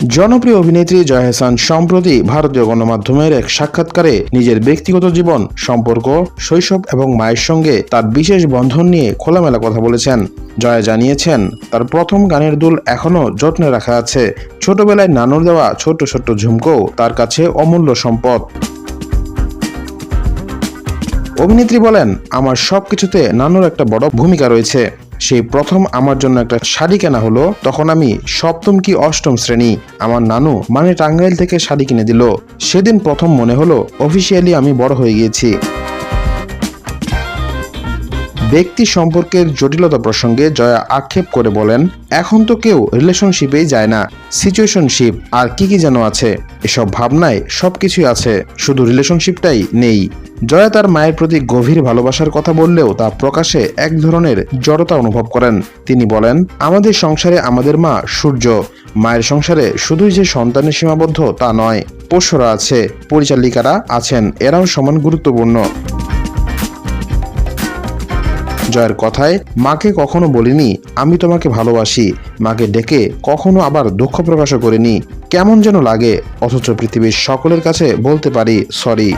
জনপ্রিয় অভিনেত্রী জয়া হাসান সম্প্রতি ভারতীয় গণমাধ্যমের এক সাক্ষাৎকারে নিজের ব্যক্তিগত জীবন, সম্পর্ক, শৈশব এবং মায়ের সঙ্গে তার বিশেষ বন্ধন নিয়ে খোলামেলা কথা বলেছেন। জয়া জানিয়েছেন, তার প্রথম গানের দুল এখনও যত্নে রাখা আছে। ছোটবেলায় নানুর দেওয়া ছোট ছোট ঝুমকো তার কাছে অমূল্য সম্পদ। অভিনেত্রী বলেন, আমার সব কিছুতে নানুর একটা বড় ভূমিকা রয়েছে। সেই প্রথম আমার জন্য একটা শাড়ি কেনা হলো, তখন আমি সপ্তম কি অষ্টম শ্রেণি আমার নানু মানে টাঙ্গাইল থেকে শাড়ি কিনে দিল। সেদিন প্রথম মনে হলো অফিসিয়ালি আমি বড় হয়ে গিয়েছি। ব্যক্তি সম্পর্কের জটিলতা প্রসঙ্গে জয়া আক্ষেপ করে বলেন, এখন তো কেউ রিলেশনশিপেই যায় না। সিচুয়েশনশিপ আর কি কি যেন আছে? এসব ভাবনায় সবকিছুই আছে। শুধু রিলেশনশিপটাই নেই। জয়া তার মায়ের প্রতি গভীর ভালোবাসার কথা বললেও তা প্রকাশে এক ধরনের জড়তা অনুভব করেন। তিনি বলেন, আমাদের সংসারে আমাদের মা সূর্য। মায়ের সংসারে শুধুই যে সন্তানের সীমাবদ্ধ তা নয়। পোষ্যরা আছে, পরিচালিকারা আছেন, এরাও সমান গুরুত্বপূর্ণ। জয়ের কথায়, মাকে কখনো বলিনি, আমি তোমাকে ভালোবাসি। মাকে ডেকে কখনো আবার দুঃখ প্রকাশও করিনি। কেমন যেন লাগে, অথচ পৃথিবীর সকলের কাছে বলতে পারি, সরি।